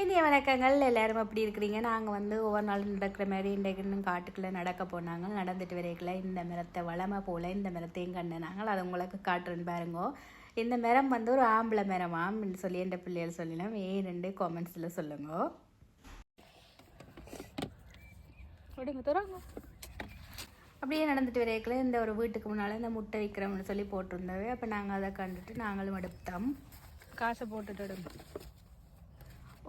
இந்திய வணக்கங்கள். எல்லோரும் எப்படி இருக்கிறீங்க? நாங்கள் வந்து ஒவ்வொரு நாளும் நடக்கிற மாதிரி இன்றைக்கு காட்டுக்குள்ளே நடக்க போனாங்க. நடந்துட்டு வரைக்கல இந்த மரத்தை வளமை போல் இந்த மரத்தையும் கண்டுனாங்க அது உங்களுக்கு காட்டுறேன்னு பாருங்கோ. இந்த மரம் வந்து ஒரு ஆம்பளை மரமாம்னு சொல்லி என் பிள்ளைகள் சொல்லலாம் ஏன் ரெண்டு காமெண்ட்ஸில் சொல்லுங்க. அப்படிங்க தராங்க. அப்படியே நடந்துட்டு வரைக்கல இந்த ஒரு வீட்டுக்கு முன்னால் இந்த முட்டை விற்கிறோம்னு சொல்லி போட்டிருந்தவே அப்போ நாங்கள் அதை கண்டுட்டு நாங்களும் எடுத்தோம். காசை போட்டுட்டு எடுங்க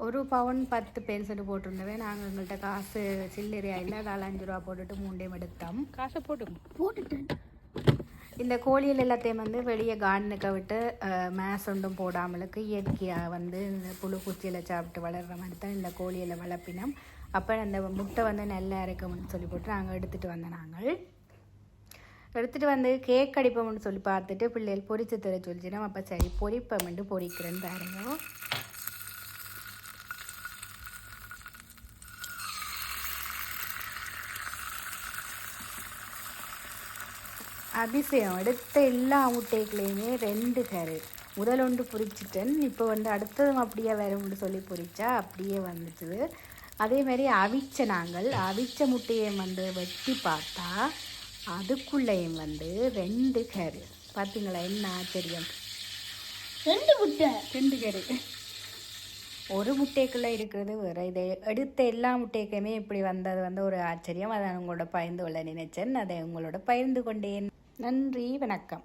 ஒரு பவுன் பத்து பென்சில் போட்டிருந்தவே நாங்கள் எங்கள்கிட்ட காசு சில்லறையா இல்லை அதால் அஞ்சு ரூபா போட்டுட்டு மூண்டையும் எடுத்தோம். காசை போட்டுங்க போட்டுட்டேன் இந்த கோழிகள் எல்லாத்தையும் வந்து வெளியே கார்டனுக்க விட்டு மேஸ் ஒன்றும் போடாமலுக்கு இயற்கையாக வந்து இந்த புழு பூச்சியில் சாப்பிட்டு வளர்கிற மாதிரி தான் இந்த கோழிகளை வளர்ப்பினோம். அப்போ அந்த முட்டை வந்து நல்லா இருக்கும்னு சொல்லி போட்டு நாங்கள் எடுத்துகிட்டு வந்தோம் நாங்கள். எடுத்துகிட்டு வந்து கேக் அடிப்போம்னு சொல்லி பார்த்துட்டு பிள்ளைகள் பொரிச்சு தர சொல்லிச்சினோம் அப்போ சரி பொரிப்போம்ட்டு பொரிக்கிறேன்னு பாருங்க. அதிசயம் அடுத்த எல்லா முட்டைகளையுமே ரெண்டு கரு. முதல் ஒன்று பொரிச்சிட்டேன் இப்போ வந்து அடுத்ததும் அப்படியே வரும்னு சொல்லி பொரிச்சா அப்படியே வந்துட்டுது அதே மாதிரி அவிச்ச நாங்கள். அவிச்ச முட்டையை வந்து வெட்டி பார்த்தா அதுக்குள்ளேயும் வந்து ரெண்டு கரு. பார்த்தீங்களா? என்ன ஆச்சரியம்? ரெண்டு முட்டை. ரெண்டு கறி ஒரு முட்டைக்குள்ளே இருக்கிறது வேறு. இதை எடுத்த எல்லா முட்டைக்குமே இப்படி வந்தது வந்து ஒரு ஆச்சரியம். அதை உங்களோட பகிர்ந்து கொள்ள நினைச்சேன். அதை உங்களோட பகிர்ந்து கொண்டேன். நன்றி வணக்கம்.